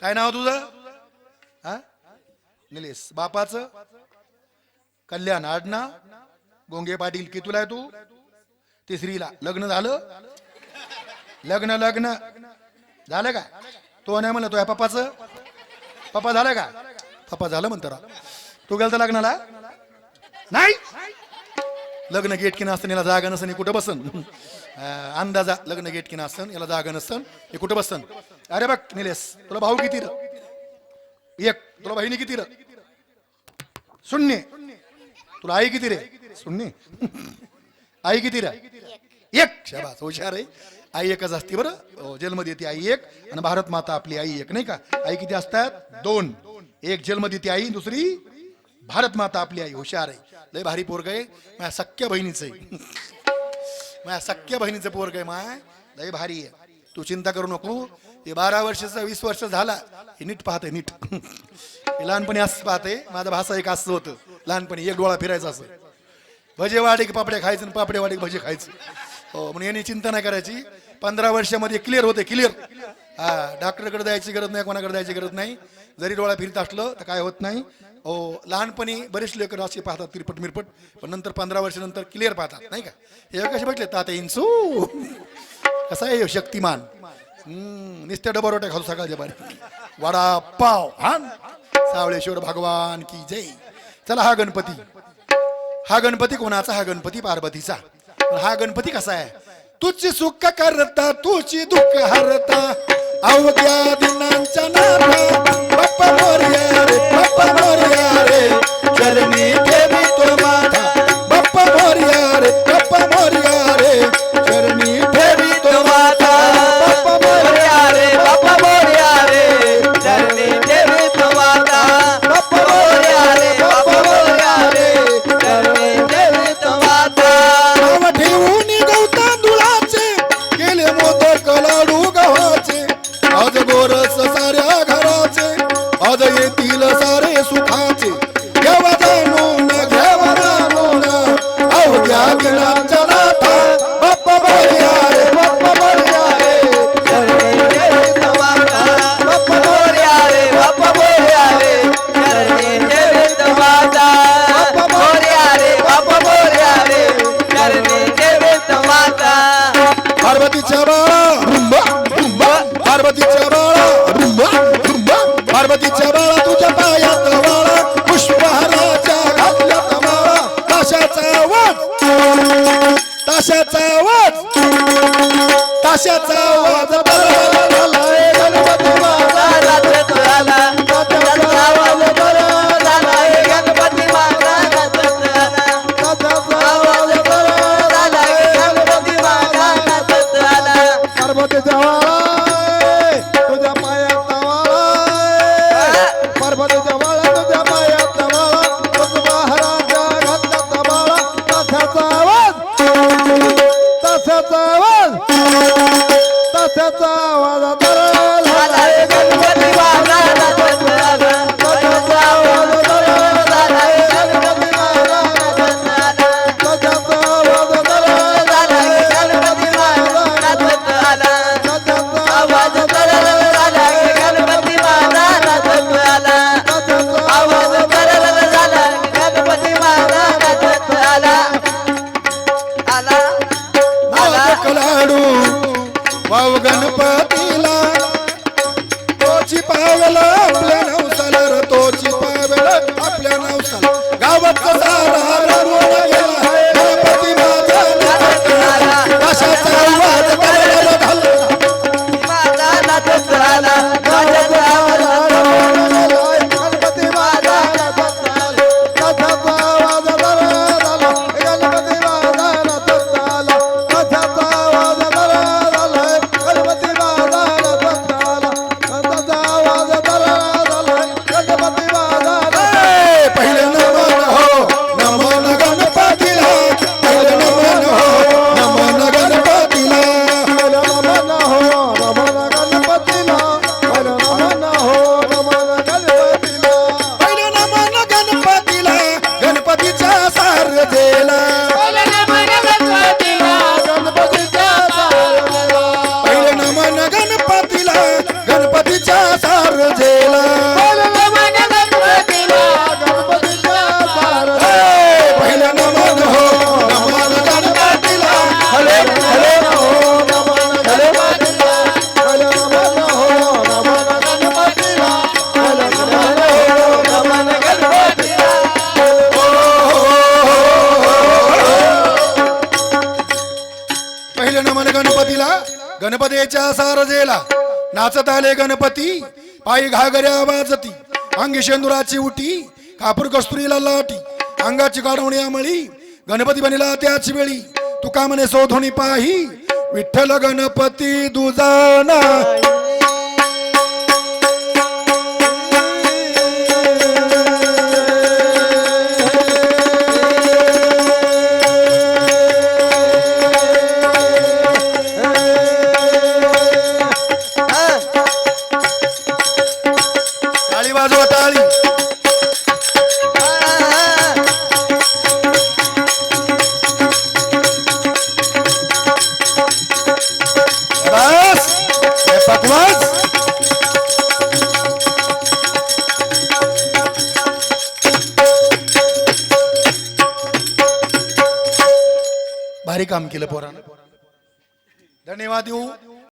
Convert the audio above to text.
काय नाव तुझं? हा? निलेश. बापाचं? कल्याण. आडना? गोंगे पाटील. कितूला आहे तू? तिसरीला. लग्न झालं? लग्न लग्न. झालं का? तो नाही म्हणलं तो पप्पाचं? पप्पा झालं का? पप्पा झालं म्हणतो राव. तू गेलता लग्नाला? नाही? लग्न गेट किन असन याला जागा नसन हे कुठं बसन? अंदाजा लग्न गेट किन असन याला जागा नसन हे कुठं बसन? अरे बघ निलेश तुला भाऊ किती र? एक तुला बहिणी किती र? शून्य तुला आई किती रे? शून्य आई किती रे? एक. शाबास हुशार आहे. आई एकच असते बरं. हो, जेलमध्ये येते आई एक आणि भारत माता आपली आई एक नाही का? आई किती असतात? दोन. एक जेलमध्ये येते आई दुसरी भारत माता आपली आई हुशार आहे. लय भारी पोरग आहे. माझ्या सख्या बहिणीचं आहे. माझ्या सख्या बहिणीचं पोरग आहे माय. लय भारी आहे. तू चिंता करू नको. हे बारा वर्षाचा वीस वर्ष झाला. हे नीट पाहते नीट. हे लहानपणी असं पाहते माझा भाषा एक असं होतं. लहानपणी एक डोळा फिरायचा असं. भजे वाडे की पापड्या खायचं आणि पापड्या वाडे भजे खायचं. हो म्हणून यांनी चिंता नाही करायची. पंधरा वर्षामध्ये क्लिअर होते क्लिअर हा डॉक्टरकडे जायची गरज नाही कोणाकडे जायची गरज नाही. जरी डोळा फिरत असलं तर काय होत नाही. हो लहानपणी बरेच लेकर असे पाहतात तिरपट मिरपट पण नंतर पंधरा वर्षानंतर क्लिअर पाहतात नाही का? हे कसे म्हटले ताते इंसू कसा आहे शक्तिमान? हम्म, नुसत्या डबरोट्या खाऊ सकाळच्या बारी वडा पाव हा? सावळेश्वर भगवान की जय. चला हा गणपती. हा गणपती कोणाचा? हा गणपती पार्वतीचा. हा गणपती कसा आहे? तुझी सुख करता तुझी दुःख हरता. अवघ्या दिनांच्या नाथा बाप्पा मोरया रे बाप्पा मोरया रे ताशाचा आवाज. ताशाचा आवाज. आवाज ताशाचा रजेला नाचत आले गणपती पायी घागऱ्या वाजती अंगी शेंदुराची उटी कापूर कस्तुरीला लाटी अंगाची काढवणी आमळी गणपती बनिला त्याच वेळी तुका म्हणे शोधुनी पाही विठ्ठल गणपती दुजाना भारी काम केलं पोरानं. धन्यवाद देऊ.